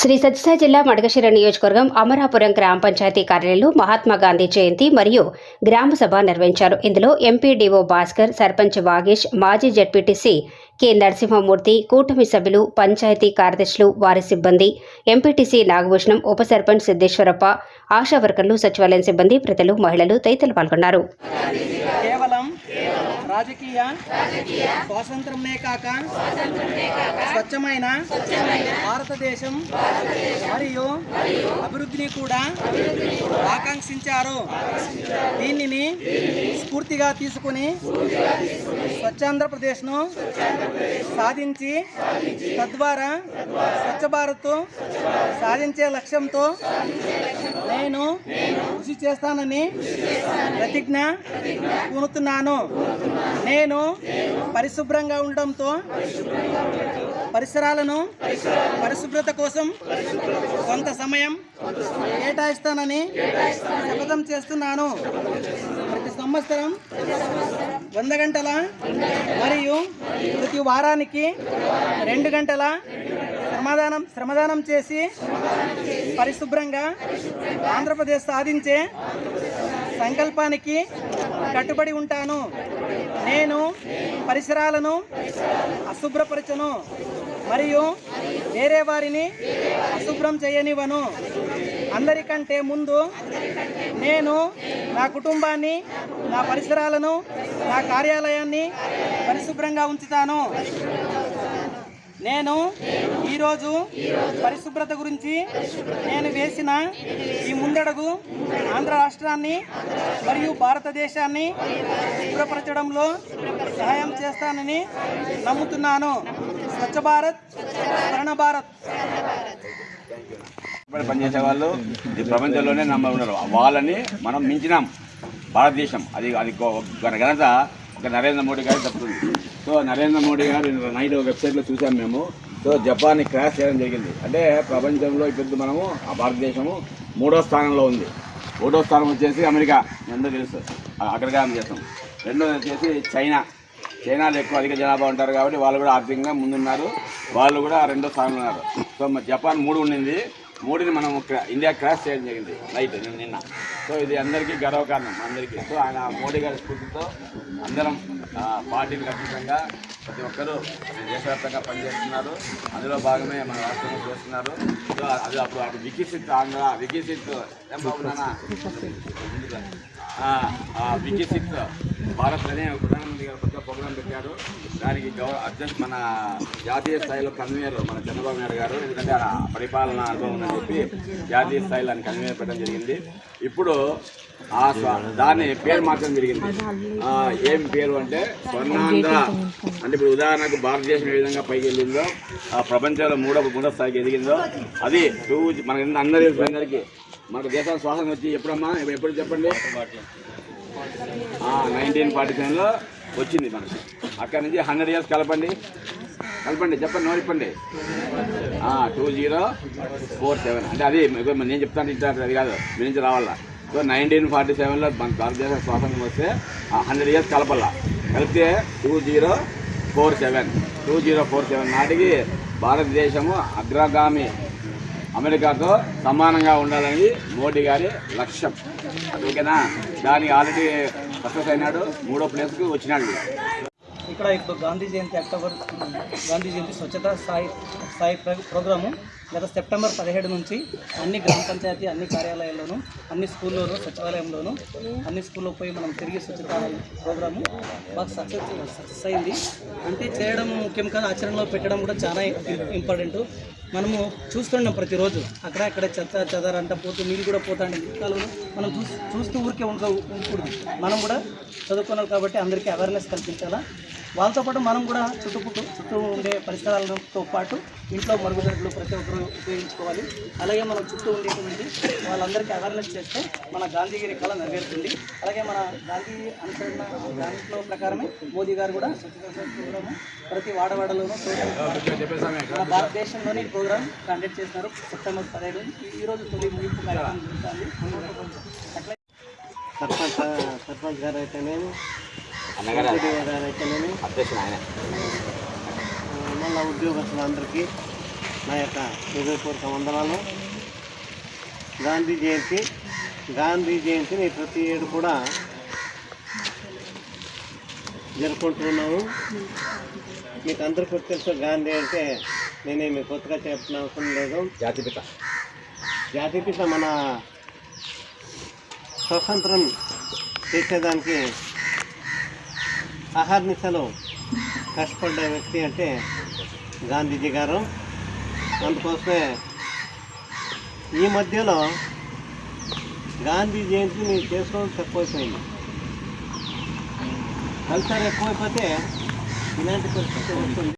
శ్రీ సత్యసాయి జిల్లా మడగశిర నియోజకవర్గం అమరాపురం గ్రామ పంచాయతీ కార్యాలయంలో మహాత్మా గాంధీ జయంతి మరియు గ్రామ సభ నిర్వహించారు. ఇందులో ఎంపీడీఓ భాస్కర్ సర్పంచ్ వాగేష్ మాజీ జడ్పీటీసీ కె నరసింహమూర్తి కూటమి సభ్యులు పంచాయతీ కార్యదర్శులు వారి సిబ్బంది ఎంపీటీసీ నాగభూషణం ఉప సర్పంచ్ సిద్దేశ్వరప్ప ఆశా వర్కర్లు సచివాలయం సిబ్బంది ప్రజలు మహిళలు తదితరులు పాల్గొన్నారు. రాజకీయ స్వాతంత్రంనే కాక స్వచ్ఛమైన భారతదేశం మరియు అభివృద్ధిని కూడా ఆకాంక్షించారు. దీనిని స్ఫూర్తిగా తీసుకుని స్వచ్ఛాంధ్రప్రదేశ్ను సాధించి తద్వారా స్వచ్ఛ భారత్ సాధించే లక్ష్యంతో నేను కృషి చేస్తానని ప్రతిజ్ఞ పూనుతున్నాను. నేను పరిశుభ్రంగా ఉండడంతో పరిసరాలను పరిశుభ్రత కోసం కొంత సమయం కేటాయిస్తానని శపథం చేస్తున్నాను. ప్రతి సంవత్సరం వంద గంటల? మరియు ప్రతి వారానికి రెండు గంటల? శ్రమదానం శ్రమదానం చేసి పరిశుభ్రంగా ఆంధ్రప్రదేశ్ సాధించే సంకల్పానికి కట్టుబడి ఉంటాను. నేను పరిసరాలను అశుభ్రపరచను మరియు వేరే వారిని అశుభ్రం చేయనివ్వను. అందరికంటే ముందు నేను నా కుటుంబాన్ని నా పరిసరాలను నా కార్యాలయాన్ని పరిశుభ్రంగా ఉంచుతాను. నేను ఈరోజు పరిశుభ్రత గురించి నేను వేసిన ఈ ముందడుగు ఆంధ్ర రాష్ట్రాన్ని మరియు భారతదేశాన్ని శుభ్రపరచడంలో సహాయం చేస్తానని నమ్ముతున్నాను. స్వచ్ఛ భారత్ స్వర్ణ భారత్. పనిచేసే వాళ్ళు ఈ ప్రపంచంలోనే నమ్మకం ఉన్నారు వాళ్ళని మనం మించినాం. భారతదేశం. అది అది ఘనత ఒక నరేంద్ర మోడీ గారు తప్పుతుంది. సో నరేంద్ర మోడీ గారు నైట్ వెబ్సైట్లో చూసాం మేము. సో జపాన్ని క్రాష్ చేయడం జరిగింది. అంటే ప్రపంచంలో ఇప్పుడు మనము ఆ భారతదేశము మూడో స్థానంలో ఉంది. మూడో స్థానం వచ్చేసి అమెరికా. ఎందుకు తెలుసు. ఆ- చేస్తాం రెండోది వచ్చేసి చైనా. చైనాలో ఎక్కువ అధిక జనాభా ఉంటారు కాబట్టి వాళ్ళు కూడా ఆర్థికంగా ముందున్నారు. వాళ్ళు కూడా రెండో స్థానంలో ఉన్నారు. సో జపాన్ మూడు ఉండింది. మోడీని మనం ఇండియా క్రాష్ చేయడం జరిగింది నైట్ నిన్న నిన్న. సో ఇది అందరికీ గర్వకారణం అందరికీ. సో ఆయన మోడీ గారి స్ఫూర్తితో అందరం ఆ, పార్టీకి ఖచ్చితంగా ప్రతి ఒక్కరూ దేశవ్యాప్తంగా పనిచేస్తున్నారు. అందులో భాగమే మన రాష్ట్రంలో చేస్తున్నారు. సో అది అప్పుడు అటు వికసిత్ ఆంధ్ర వికసిత్ ఏం బాబు ఆ, ఆ వికసిత్ భారత్ అనే ప్రధానమంత్రి గారు కొత్త ప్రోగ్రాం పెట్టారు. దానికి గౌరవ అధ్యక్ష మన జాతీయ స్థాయిలో కన్వీనర్ మన చంద్రబాబు నాయుడు గారు. ఎందుకంటే ఆయన పరిపాలన అనుభవం ఉందని చెప్పి జాతీయ స్థాయిలో ఆయన కన్వీనర్ పెట్టడం జరిగింది. ఇప్పుడు ఆ దాన్ని పేరు మార్చడం జరిగింది. ఏం పేరు అంటే స్వర్ణాంధ్ర. అంటే ఇప్పుడు ఉదాహరణకు భారతదేశం ఏ విధంగా పైకి వెళ్ళిందో ఆ ప్రపంచంలో మూడో మూడో స్థాయికి ఎదిగిందో అది టూ మనకి అందరికీ మనకు దేశానికి స్వాతంత్రం వచ్చి ఎప్పుడమ్మా? ఎప్పుడు చెప్పండి? నైన్టీన్ ఫార్టీ సెవెన్లో వచ్చింది మనకి అక్కడి నుంచి హండ్రెడ్ ఇయర్స్ కలపండి. కలపండి చెప్పండి నోడిప్పండి టూ జీరో ఫోర్ సెవెన్ అంటే అది నేను చెప్తాను ఇట్లా అది కాదు. మీ నుంచి రావాలా? సో నైన్టీన్ ఫార్టీ సెవెన్లో మన భారతదేశ స్వాతంత్రం వస్తే హండ్రెడ్ ఇయర్స్ కలపాల? కలిపితే two zero four seven two zero four seven నాటికి భారతదేశము అగ్రగామి అమెరికాతో సమానంగా ఉండాలని మోడీ గారి లక్ష్యం. ఓకేనా? దాని ఆల్రెడీ సక్సెస్ అయినాడు. మూడో ప్లేస్కి వచ్చినాడు. ఇక్కడ ఇప్పుడు గాంధీ జయంతి అక్టోబర్ గాంధీ జయంతి స్వచ్ఛత స్థాయి స్థాయి ప్ర- ప్రోగ్రాము. గత సెప్టెంబర్ పదిహేడు నుంచి అన్ని గ్రామ పంచాయతీ అన్ని కార్యాలయాల్లోనూ అన్ని స్కూల్లోనూ సచివాలయంలోనూ అన్ని స్కూల్లో పోయి మనం తిరిగి స్వచ్ఛత ప్రోగ్రాము బాగా సక్సెస్ సక్సెస్ అయింది. అంటే చేయడం ముఖ్యం కాదు ఆచరణలో పెట్టడం కూడా చాలా ఇంపార్టెంట్. మనము చూస్తున్నాం ప్రతిరోజు. అక్కడ అక్కడ చెత్త చెదారంట పోతూ నీళ్ళు కూడా పోతాండి. కాలంలో మనం చూసి చూస్తూ ఊరికే ఉండ ఉండకూడదు. మనం కూడా చదువుకున్నాం కాబట్టి అందరికీ అవేర్నెస్ కల్పించాలా? వాళ్ళతో పాటు మనం కూడా చుట్టుపుట్టు చుట్టూ ఉండే పరిసరాలతో పాటు ఇంట్లో మరుగుదొడ్లు ప్రతి ఒక్కరూ ఉపయోగించుకోవాలి. అలాగే మనం చుట్టూ ఉండేటువంటి వాళ్ళందరికీ అవేర్నెస్ చేస్తే మన గాంధీగిరి కళ నెరవేరుతుంది. అలాగే మన గాంధీ అనుసరణ దాంట్లో ప్రకారమే మోదీ గారు కూడా స్వచ్ఛత ప్రతి వాడవాడలోనూ మన భారతదేశంలోని ఈ ప్రోగ్రామ్ కండక్ట్ చేస్తున్నారు సెప్టెంబర్ పదిహేడు ఈ- రోజు తొలి ముగింపు కార్యక్రమం జరుగుతుంది. సర్పంచ్ సర్పంచ్ గారు అయితేనేమి అన్నగారు అయితేనేమి అధ్యక్షుడు ఆయన. మళ్ళీ ఉద్యోగస్తులందరికీ నా యొక్క హృదయపూర్వక వందనాలు. గాంధీ జయంతి గాంధీ జయంతిని ప్రతి ఏడు కూడా జరుపుకుంటున్నాము. మీకు అందరికీ తెలుసు గాంధీ అంటే నేనేమి కొత్తగా చెప్పిన అవసరం లేదు. జాతిపిత జాతిపిత మన స్వతంత్రం చేసేదానికి అహర్నిశలు కష్టపడ్డ వ్యక్తి అంటే గాంధీజీ గారు. అందుకోసమే ఈ మధ్యలో గాంధీ జయంతిని చేసుకోవడం తక్కువైపోయింది. కల్చర్ ఎక్కువైపోతే ఇలాంటి పరిస్థితి వస్తుంది.